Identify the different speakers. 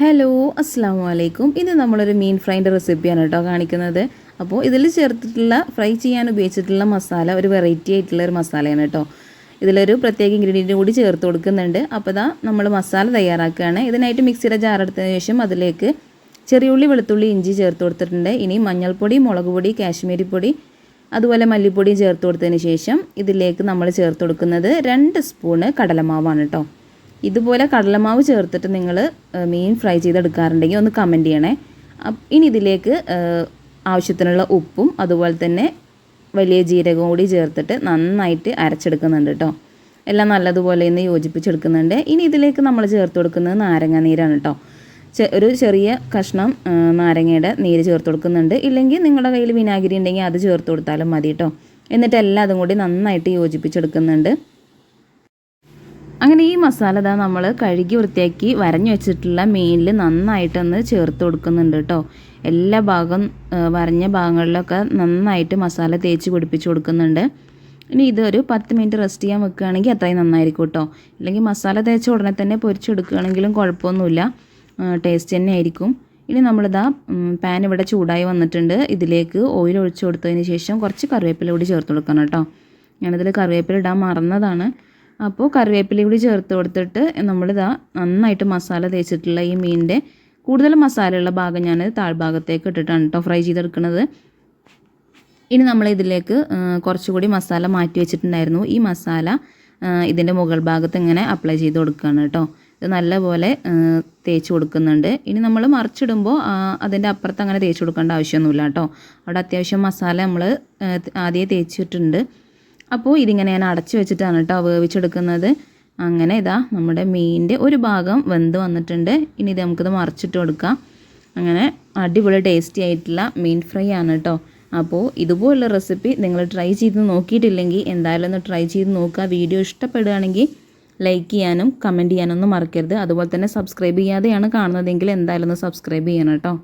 Speaker 1: Hello അസ്സാം വലൈക്കും ഇത് നമ്മളൊരു മീൻ ഫ്രൈന്റെ റെസിപ്പിയാണ് കേട്ടോ കാണിക്കുന്നത്. അപ്പോൾ ഇതിൽ ചേർത്തിട്ടുള്ള ഫ്രൈ ചെയ്യാൻ ഉപയോഗിച്ചിട്ടുള്ള മസാല ഒരു വെറൈറ്റി ആയിട്ടുള്ള ഒരു മസാലയാണ് കേട്ടോ. ഇതിലൊരു പ്രത്യേക ഇൻഗ്രീഡിയന്റ് കൂടി ചേർത്ത് കൊടുക്കുന്നുണ്ട്. അപ്പോൾ ഇതാ നമ്മൾ മസാല തയ്യാറാക്കുകയാണ്. ഇതിനായിട്ട് മിക്സിയുടെ ജാറെടുത്തതിന് ശേഷം അതിലേക്ക് ചെറിയുള്ളി വെളുത്തുള്ളി ഇഞ്ചി ചേർത്ത് കൊടുത്തിട്ടുണ്ട്. ഇനി മഞ്ഞൾപ്പൊടി മുളക് പൊടി കാശ്മീരി പൊടി അതുപോലെ മല്ലിപ്പൊടിയും ചേർത്ത് കൊടുത്തതിന് ശേഷം ഇതിലേക്ക് നമ്മൾ ചേർത്ത് കൊടുക്കുന്നത് രണ്ട് സ്പൂണ് കടലമാവാണ് കേട്ടോ. ഇതുപോലെ കടലമാവ് ചേർത്തിട്ട് നിങ്ങൾ മീൻ ഫ്രൈ ചെയ്തെടുക്കാറുണ്ടെങ്കിൽ ഒന്ന് കമന്റ് ചെയ്യണേ. ഇനി ഇതിലേക്ക് ആവശ്യത്തിനുള്ള ഉപ്പും അതുപോലെ തന്നെ വലിയ ജീരകവും കൂടി ചേർത്തിട്ട് നന്നായിട്ട് അരച്ചെടുക്കുന്നുണ്ട് കേട്ടോ എല്ലാം നല്ലതുപോലെ ഇന്ന് യോജിപ്പിച്ചെടുക്കുന്നുണ്ട്. ഇനി ഇതിലേക്ക് നമ്മൾ ചേർത്ത് കൊടുക്കുന്നത് നാരങ്ങ നീരാണ് കേട്ടോ ഒരു ചെറിയ കഷ്ണം നാരങ്ങയുടെ നീര് ചേർത്ത് കൊടുക്കുന്നുണ്ട്. ഇല്ലെങ്കിൽ നിങ്ങളുടെ കയ്യിൽ വിനാഗിരി ഉണ്ടെങ്കിൽ അത് ചേർത്ത് കൊടുത്താലും മതി കേട്ടോ എന്നിട്ട് അതും കൂടി നന്നായിട്ട് യോജിപ്പിച്ചെടുക്കുന്നുണ്ട്. അങ്ങനെ ഈ മസാല ഇതാ നമ്മൾ കഴുകി വൃത്തിയാക്കി വരഞ്ഞു വെച്ചിട്ടുള്ള മീനിൽ നന്നായിട്ടൊന്ന് ചേർത്ത് കൊടുക്കുന്നുണ്ട് കേട്ടോ എല്ലാ ഭാഗം വരഞ്ഞ ഭാഗങ്ങളിലൊക്കെ നന്നായിട്ട് മസാല തേച്ച് പിടിപ്പിച്ച് കൊടുക്കുന്നുണ്ട്. ഇനി ഇതൊരു പത്ത് മിനിറ്റ് റെസ്റ്റ് ചെയ്യാൻ വെക്കുകയാണെങ്കിൽ അത്രയും നന്നായിരിക്കും കേട്ടോ ഇല്ലെങ്കിൽ മസാല തേച്ച ഉടനെ തന്നെ പൊരിച്ചെടുക്കുകയാണെങ്കിലും കുഴപ്പമൊന്നുമില്ല. ടേസ്റ്റ് തന്നെ ആയിരിക്കും. ഇനി നമ്മളിതാ പാൻ ഇവിടെ ചൂടായി വന്നിട്ടുണ്ട്. ഇതിലേക്ക് ഓയിൽ ഒഴിച്ചു കൊടുത്തതിന് ശേഷം കുറച്ച് കറിവേപ്പില കൂടി ചേർത്ത് കൊടുക്കണം കേട്ടോ ഞാനിതിൽ കറിവേപ്പില ഇടാൻ മറന്നതാണ്. അപ്പോൾ കറിവേപ്പില കൂടി ചേർത്ത് കൊടുത്തിട്ട് നമ്മളിതാ നന്നായിട്ട് മസാല തേച്ചിട്ടുള്ള ഈ മീനിന്റെ കൂടുതൽ മസാലയുള്ള ഭാഗം ഞാൻ താഴ്ഭാഗത്തേക്ക് ഇട്ടിട്ടാണ് കേട്ടോ ഫ്രൈ ചെയ്തെടുക്കുന്നത്. ഇനി നമ്മൾ ഇതിലേക്ക് കുറച്ചുകൂടി മസാല മാറ്റി വെച്ചിട്ടുണ്ടായിരുന്നു. ഈ മസാല ഇതിന്റെ മുകൾ ഭാഗത്ത് ഇങ്ങനെ അപ്ലൈ ചെയ്ത് കൊടുക്കുകയാണ് കേട്ടോ ഇത് നല്ലപോലെ തേച്ച് കൊടുക്കുന്നുണ്ട്. ഇനി നമ്മൾ മറിച്ചിടുമ്പോൾ അതിന്റെ അപ്പുറത്ത് അങ്ങനെ തേച്ച് കൊടുക്കേണ്ട ആവശ്യമൊന്നുമില്ല കേട്ടോ അവിടെ അത്യാവശ്യം മസാല നമ്മൾ ആദ്യമേ തേച്ചിട്ടുണ്ട്. അപ്പോൾ ഇതിങ്ങനെ ഞാൻ അടച്ചു വെച്ചിട്ടാണ് കേട്ടോ വേവിച്ചെടുക്കുന്നത്. അങ്ങനെ ഇതാ നമ്മുടെ മീനിന്റെ ഒരു ഭാഗം വെന്ത് വന്നിട്ടുണ്ട്. ഇനി ഇത് നമുക്കിത് മറിച്ചിട്ട് കൊടുക്കാം. അങ്ങനെ അടിപൊളി ടേസ്റ്റി ആയിട്ടുള്ള മീൻ ഫ്രൈ ആണ് കേട്ടോ അപ്പോൾ ഇതുപോലുള്ള റെസിപ്പി നിങ്ങൾ ട്രൈ ചെയ്ത് നോക്കിയിട്ടില്ലെങ്കിൽ എന്തായാലും ഒന്ന് ട്രൈ ചെയ്ത് നോക്കുക. വീഡിയോ ഇഷ്ടപ്പെടുകയാണെങ്കിൽ ലൈക്ക് ചെയ്യാനും കമന്റ് ചെയ്യാനൊന്നും മറക്കരുത്. അതുപോലെ തന്നെ സബ്സ്ക്രൈബ് ചെയ്യാതെയാണ് കാണുന്നതെങ്കിൽ എന്തായാലും ഒന്ന് സബ്സ്ക്രൈബ് ചെയ്യണം കേട്ടോ